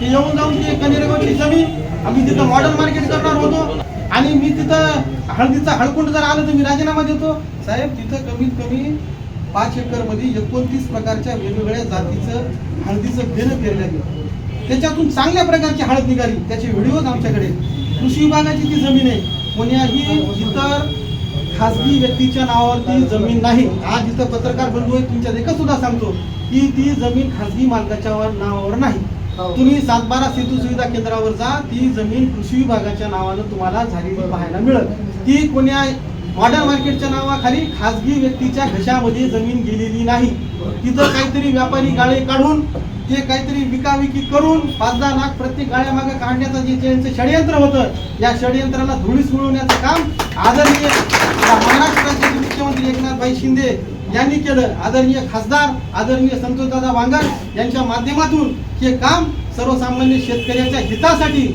की येऊन जाऊन ती कनेरेगावची जमीन आम्ही तिथं मॉडर्न मार्केट करणार होतो. आणि मी तिथं हळदीचा हळकुंड जर आलं तर मी राजीनामा देतो. साहेब तिथं कमीत कमी पाच एकरमध्ये एकोणतीस प्रकारच्या वेगवेगळ्या जातीचं हळदीचं बेणं पेरलं गेलं त्याच्यातून चांगल्या प्रकारची हळद निघाली. त्याचे व्हिडिओज आमच्याकडे कृषी विभागाची ती जमीन आहे. कोण्याही इतर खासगी व्यक्तीच्या नावावरती जमीन नाही. आज इथं पत्रकार बंधू आहे तुमच्या देखत सुद्धा सांगतो की ती जमीन खासगी मालकाच्या नावावर नाही. हो. तुम्ही सातबारा सेतू सुविधा केंद्रावर जा ती जमीन कृषी विभागाच्या नावानं तुम्हाला झालेली पाहायला मिळत ती कोण्या मॉडर्न मार्केटच्या नावाखाली खासगी व्यक्तीच्या घशामध्ये जमीन गेलेली नाही. तिथं काहीतरी व्यापारी गाळे काढून ते काहीतरी विकाविकी करून पाच दहा लाख प्रत्येक गाळ्यामागे काढण्याचं जे त्यांचं षडयंत्र होतं या षडयंत्राला धुळीस मिळवण्याचं काम आदरणीय महाराष्ट्राचे मुख्यमंत्री एकनाथभाई शिंदे यांनी केलं. आदरणीय खासदार आदरणीय संतोषदादा वांगर यांच्या माध्यमातून हे काम सर्वसामान्य शेतकऱ्याच्या हितासाठी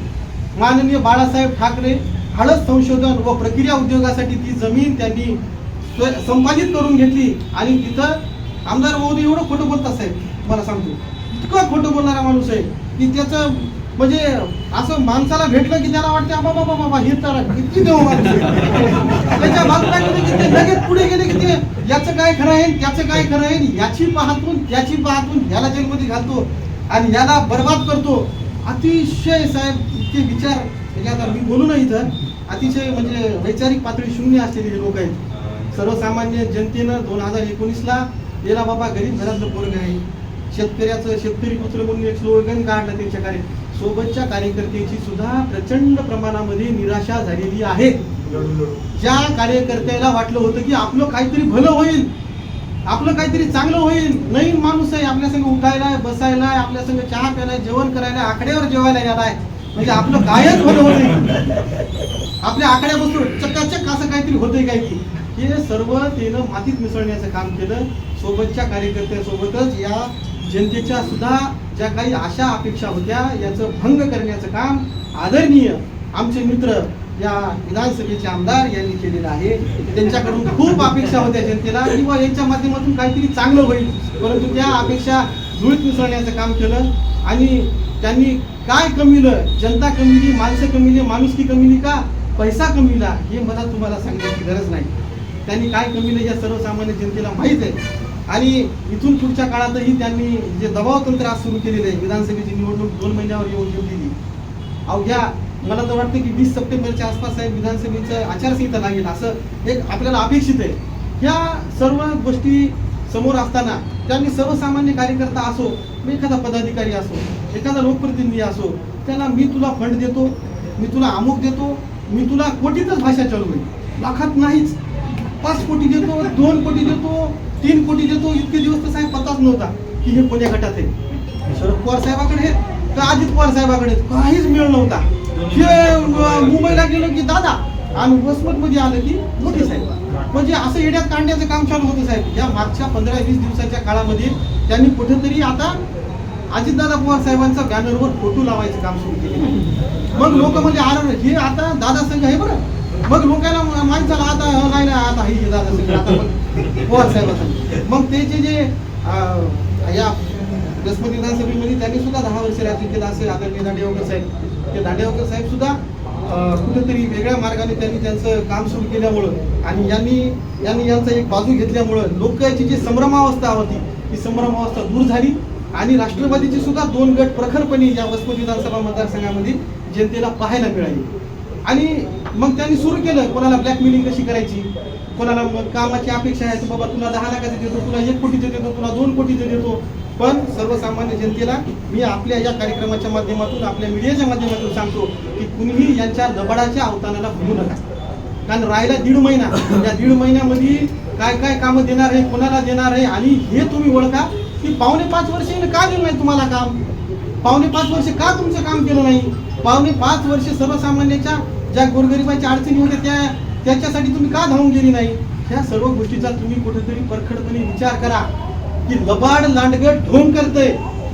माननीय बाळासाहेब ठाकरे हळद संशोधन व प्रक्रिया उद्योगासाठी ती जमीन त्यांनी संपादित करून घेतली. आणि तिथं आमदार महोदय एवढं खोटं बोलतात साहेब. मला सांगतो. इतकं खोटं बोलणारा माणूस आहे की त्याचं म्हणजे असं माणसाला भेटलं की त्याला वाटतं बाबा बाबा बाबा हे तर किती देऊ त्याच्या बाजूला की ते लगेच पुढे गेले की ते याचं काय खरं आहे त्याचं काय खरं आहे याची पाहतून त्याची पाहतून याला जेलमध्ये घालतो आणि याला बर्बाद करतो. अतिशय साहेब इतके विचार म्हणजे आता मी बोलू ना इथं. अतिशय म्हणजे वैचारिक पातळी शून्य असलेले हे लोक आहेत. सर्वसामान्य जनतेनं दोन हजार एकोणीसला गेला बाबा गरीब घरातलं पोरग आहे. शेतकऱ्याचं शेतकरी पुत्र म्हणून एक स्लोगन काढलं त्यांच्याकडे. सोबतच्या कार्यकर्त्याची सुद्धा प्रचंड प्रमाणामध्ये निराशा झालेली आहे. ज्या कार्यकर्त्याला वाटलं होतं की आपलं काहीतरी भलं होईल आपलं काहीतरी चांगलं होईल नवीन माणूस आहे आपल्या संग उठायला बसायला आपल्या संग चहा प्यायला जेवण करायला आकड्यावर जेवायला येणार म्हणजे आपलं कायच भलं होत आपल्या आकड्या बसून चकाचक असं काहीतरी होतंय काय की हे सर्व तेनं मातीत मिसळण्याचं काम केलं. सोबतच्या कार्यकर्त्यासोबतच या जनतेच्या सुद्धा ज्या काही आशा अपेक्षा होत्या याचं भंग करण्याचं काम आदरणीय आमचे मित्र या विधानसभेचे आमदार यांनी केलेलं आहे. त्यांच्याकडून खूप अपेक्षा होत्या जनतेला. किंवा यांच्या माध्यमातून काहीतरी चांगलं होईल. परंतु त्या अपेक्षा धुळीत मिसळण्याचं काम केलं. आणि त्यांनी काय कमीलं जनता कमीली माणसं कमीली माणुसकी कमीली का? पैसा कमीला हे मला तुम्हाला सांगण्याची गरज नाही. त्यांनी काय कमीलं या सर्वसामान्य जनतेला माहीत आहे. आणि इथून पुढच्या काळातही त्यांनी जे दबाव तंत्र आज सुरू केलेलं आहे विधानसभेची निवडणूक दोन महिन्यावर येऊन ठेवलेली. अवघ्या मला तर वाटतं की वीस सप्टेंबरच्या आसपास साहेब विधानसभेचं आचारसंहिता लागेल असं एक आपल्याला अपेक्षित आहे. ह्या सर्व गोष्टी समोर असताना त्यांनी सर्वसामान्य कार्यकर्ता असो मी एखादा पदाधिकारी असो एखादा लोकप्रतिनिधी असो त्याला मी तुला फंड देतो मी तुला अमुक देतो मी तुला कोटीतच भाषा चालू लाखात नाहीच. पाच कोटी देतो दोन कोटी देतो तीन कोटी देतो इतके दिवस तर साहेब पत्ताच नव्हता की हे कोण्या गटात आहे. शरद पवार साहेबाकडे आहे का अजित पवार साहेबाकडे? काहीच मिळ नव्हता. हे मुंबईला गेलो की दादा आणि वसमत मध्ये आलं की मोठी साहेब. म्हणजे असं येड्यात काढण्याचं काम चालू होतं साहेब. या मागच्या पंधरा वीस दिवसाच्या काळामध्ये त्यांनी कुठेतरी आता अजितदादा पवार साहेबांचा बॅनरवर फोटो लावायचं काम सुरू केले. मग लोक म्हणजे अरे हे आता दादा संघ आहे बरं. मग लोकांना माहीत झालं आता नाही आता हे दादा संघ आता हो, पवार साहेबांचा मग ते जे जे या दसपत विधानसभेमध्ये त्यांनी सुद्धा दहा वर्ष राज्य केलं असेल आदरणीय दांडेवकर साहेब. ते दांडेवकर साहेब सुद्धा कुठेतरी वेगळ्या मार्गाने त्यांनी त्यांचं काम सुरू केल्यामुळं आणि यांनी यांनी यांचा एक बाजू घेतल्यामुळं लोकांची जी संभ्रमावस्था होती ती संभ्रमावस्था दूर झाली आणि राष्ट्रवादीची सुद्धा दोन गट प्रखरपणे या वसमत विधानसभा मतदारसंघामध्ये जनतेला पाहायला मिळाली. आणि मग त्यांनी सुरू केलं. कोणाला ब्लॅकमेलिंग कशी करायची? कोणाला मग कामाची अपेक्षा आहे तर बाबा तुला दहा लाखाचं देतो तुला एक कोटीचं देतो तुला दोन कोटीचं देतो. पण सर्वसामान्य जनतेला मी आपल्या या कार्यक्रमाच्या माध्यमातून आपल्या मीडियाच्या माध्यमातून सांगतो की कुणीही यांच्या दबाडाच्या अवतानाला भरू नका. कारण राहिला दीड महिना. या दीड महिन्यामध्ये काय काय कामं देणार आहे कोणाला देणार आहे आणि हे तुम्ही ओळखा की पावणे पाच वर्ष का दिलं नाही तुम्हाला काम? पावणे पाच वर्ष का तुमचं काम केलं नाही? पावणे पाच वर्ष सर्वसामान्याच्या ज्या गोरगरिबांच्या अडचणी होत्या त्या त्याच्यासाठी तुम्ही का धावून गेली नाही? ह्या सर्व गोष्टीचा तुम्ही कुठेतरी परखडपणे विचार करा. की लबाड लांडगं ढोंग करतय.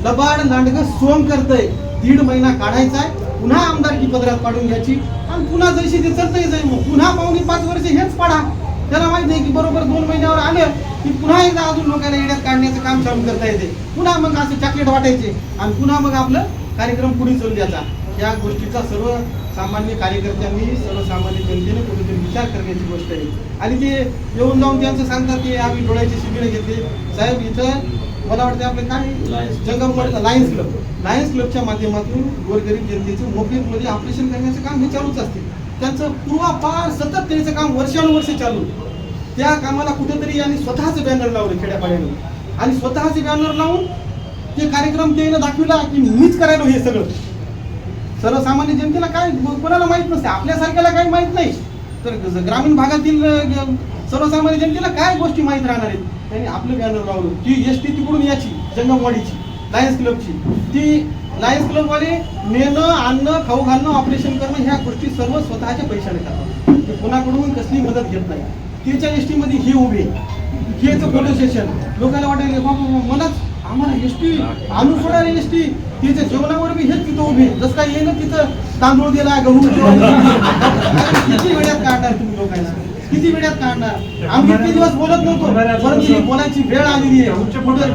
लबाड लांडगं सोंग करतय. दीड महिना काढायचा आहे पुन्हा आमदारकी पदरात पाडून घ्यायची. आणि पुन्हा जशी ते चलतही जाईल मग. पुन्हा पाहुणे पाच वर्ष हेच पाडा. त्याला माहिती आहे की बरोबर दोन महिन्यावर आलं की पुन्हा एकदा अजून लोकांना येण्यात काढण्याचं काम चालू करता येते. पुन्हा मग असं चॉकलेट वाटायचे. आणि पुन्हा मग आपलं कार्यक्रम पुढे चालू द्यायचा. या गोष्टीचा सर्व सामान्य कार्यकर्त्यांनी सर्वसामान्य जनतेने कुठेतरी विचार करण्याची गोष्ट आहे. आणि ते येऊन जाऊन त्यांचं सांगतात की आम्ही डोळ्याची शिबिरं घेतली. साहेब इथं मला वाटतं आपलं काय? जंगम लायन्स क्लब लायन्स क्लबच्या माध्यमातून गोरगरीब जनतेचं मोफीमध्ये ऑपरेशन करण्याचं काम हे चालूच असते. त्यांचं पूर्वापार सतत त्यांचं काम वर्षानुवर्ष चालू. त्या कामाला कुठेतरी यांनी स्वतःच बॅनर लावलं खेड्यापाड्यानं. आणि स्वतःचे बॅनर लावून ते कार्यक्रम त्यानं दाखविला की मीच करायलो हे सगळं. सर्वसामान्य जनतेला काय कोणाला माहीत नसते? आपल्यासारख्याला काही माहीत नाही. तर ग्रामीण भागातील सर्वसामान्य जनतेला काय गोष्टी माहीत राहणार आहेत? त्यांनी आपलं बॅनर लावलं. ती एस टी तिकडून याची जंगमवाडीची लायन्स क्लबची. ती लायन्स क्लबवाले नेणं आणणं खाऊ घालणं ऑपरेशन करणं ह्या गोष्टी सर्व स्वतःच्या पैशाने करतात. ते कोणाकडून कसली मदत घेत नाही. त्याच्या एस टीमध्ये हे उभे हेच पोलीस स्टेशन. लोकांना वाटायला बाबा मलाच आम्हाला एस टी आणून सोडा एस टी तिच्या जेवणावर बी हेच तिथं उभे. जसं काय येईल तिथं तांदूळ दिला गहू किती वेळात काढणार तुम्ही लोकांना? किती वेळात काढणार? आम्ही इतके दिवस बोलत नव्हतो. परंतु ही बोलायची. वेळ आलेली आहे. कुठं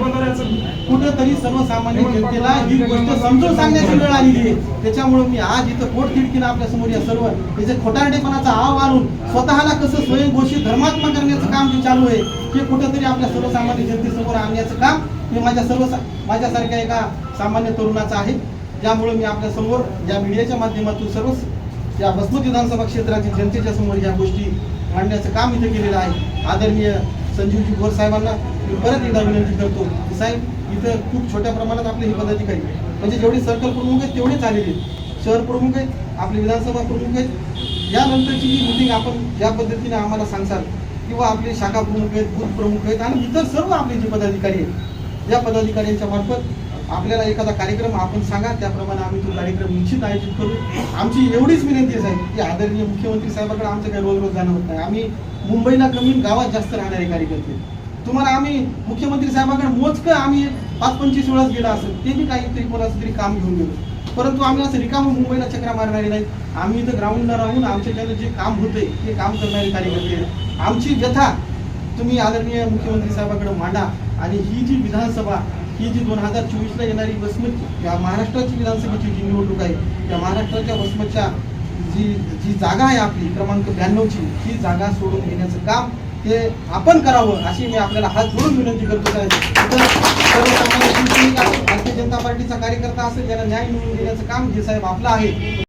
कुठंतरी सर्वसामान्य जनतेला ही गोष्ट समजून सांगण्याची वेळ आलेली आहे. त्याच्यामुळे मी आज इथं पोट खिडकीनं आपल्यासमोर या सर्व याचे खोटारडेपणाचा आव आणून स्वतःला कसं स्वयंघोषित धर्मात्मा करण्याचं काम जे चालू आहे हे कुठंतरी आपल्या सर्वसामान्य जनतेसमोर आणण्याचं काम हे माझ्या सर्व माझ्यासारख्या एका सामान्य तरुणाचं आहे. ज्यामुळे मी आपल्यासमोर या मीडियाच्या माध्यमातून सर्व या वसमत विधानसभा क्षेत्रातील जनतेच्या समोर या गोष्टी मांडण्याचं काम इथं केलेलं आहे. आदरणीय संजीवजी भोर साहेबांना मी परत एकदा विनंती करतो की साहेब इथं खूप छोट्या प्रमाणात आपले हे पदाधिकारी म्हणजे जेवढे सर्कल प्रमुख आहेत तेवढेच आलेले आहेत. शहर प्रमुख आहेत आपले विधानसभा प्रमुख आहेत. यानंतरची ही मिटिंग आपण ज्या पद्धतीने आम्हाला सांगसाल किंवा आपले शाखा प्रमुख आहेत बूथ प्रमुख आहेत आणि इतर सर्व आपले जे पदाधिकारी आहेत या पदाधिकाऱ्यांच्या मार्फत आपल्याला एखादा कार्यक्रम आपण सांगा त्याप्रमाणे आम्ही तो कार्यक्रम निश्चित आयोजित करू. आमची एवढीच विनंती आहे साहेब की आदरणीय मुख्यमंत्री साहेबांकडे आमचं काही रोज रोज जाणं होत नाही. आम्ही मुंबईला कमी गावात जास्त राहणारे कार्यकर्ते. तुम्हाला आम्ही मुख्यमंत्री साहेबांकडे मोजकं आम्ही पाच पंचवीस वेळाच गेला असेल ते बी काहीतरी कोणाचं तरी काम घेऊन गेलो. परंतु आम्ही असं रिकाम मुंबईला चक्रा मारणारे नाही आम्ही इथं ग्राउंडला राहून आमच्याकडे जे काम होते ते काम करणारे कार्यकर्ते आमची व्यथा तुम्ही आदरणीय मुख्यमंत्री साहेबांकडे मांडा आणि ही जी विधानसभा ही जी दोन हजार चोवीसला येणारी वसमत या महाराष्ट्राची विधानसभेची जी निवडणूक आहे त्या महाराष्ट्राच्या वसमतच्या जी जी जागा आहे आपली क्रमांक ब्याण्णवची ही जागा सोडून घेण्याचं काम हे आपण करावं अशी मी आपल्याला हात जोडून विनंती करतो साहेब. सर्वसामान्य भारतीय जनता पार्टीचा कार्यकर्ता असेल याला न्याय मिळवून देण्याचं काम जे साहेब आपलं आहे